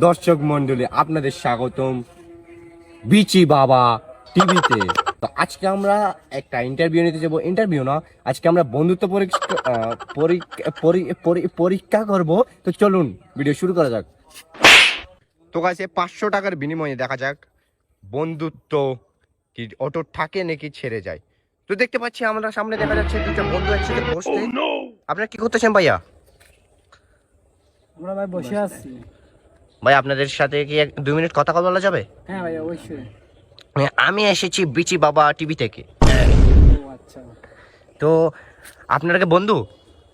দর্শক মন্ডলী আপনাদের স্বাগতম বিচি বাবা টিভিতে। তো আজকে আমরা একটা ইন্টারভিউ নিতে যাব। ইন্টারভিউ না আজকে আমরা বন্ধুত্ব পরীক্ষা পরীক্ষা পরি- পরি- পরীক্ষা করব। তো চলুন ভিডিও শুরু করা যাক। তো কাছে পাঁচশো টাকার বিনিময়ে দেখা যাক বন্ধুত্ব কি অটো থাকে নাকি ছেড়ে যায়। তো দেখতে পাচ্ছি আমরা সামনে দেখা যাচ্ছে দুটো বন্ধু একসাথে বসতে। আপনারা কি করতেছেন ভাইয়া? আমরা ভাই বসে আছি। ভাই আপনাদের সাথে কি এক দুই মিনিট কথা বলা যাবে? হ্যাঁ ভাই অবশ্যই। মানে আমি এসেছি বিচি বাবা টিভি থেকে। আচ্ছা। তো আপনারা কি বন্ধু?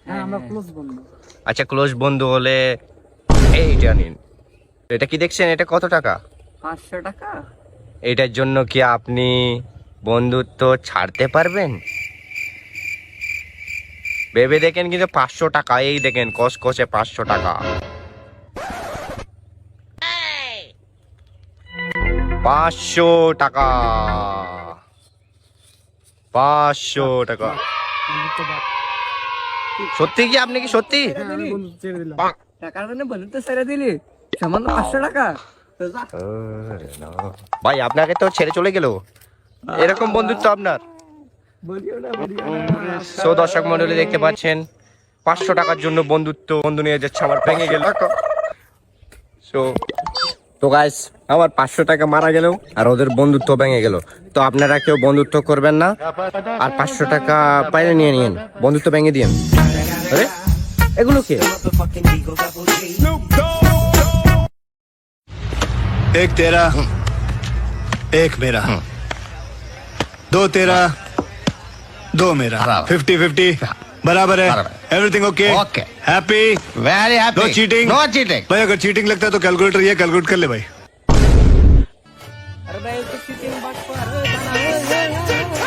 হ্যাঁ আমরা ক্লোজ বন্ধু। আচ্ছা ক্লোজ বন্ধু হলে এইটা নিন এটা কি দেখছেন? এটা কত টাকা? পাঁচশো টাকা? এটার জন্য কি আপনি বন্ধুত্ব ছাড়তে পারবেন? ভেবে দেখেন কিন্তু পাঁচশো টাকা এই দেখেন কস কষে পাঁচশো টাকা। পাঁচশো টাকা। পাঁচশো টাকা। সত্যি কি আপনি কি সত্যি? টাকার জন্য বন্ধুত্ব ছেড়ে দিলি পাঁচশো টাকা ভাই, আপনাকে তো ছেড়ে চলে গেল। এরকম বন্ধুত্ব আপনার। সো দর্শক মন্ডলী, দেখতে পাচ্ছেন, পাঁচশো টাকার জন্য বন্ধুত্ব, বন্ধু নিয়ে যাচ্ছে আমার ভেঙে গেল। সো তো গাইস আমার পাঁচশো টাকা মারা গেল আর ওদের বন্ধুত্ব ভেঙে গেল তো আপনারা কেউ বন্ধুত্ব করবেন না আর পাঁচশো টাকা পাইলে নিয়ে নিন বন্ধুত্ব ভেঙে দিন আরে এগুলো কে एक तेरा एक मेरा दो तेरा दो मेरा फिफ्टी फिफ्टी बराबर है everything okay Okay. Happy Very happy. No cheating. No cheating. भाई अगर चीटिंग लगता है तो कैलकुलेटर ये कैलकुलेट कर ले भाई Arabaya küçücük bak var.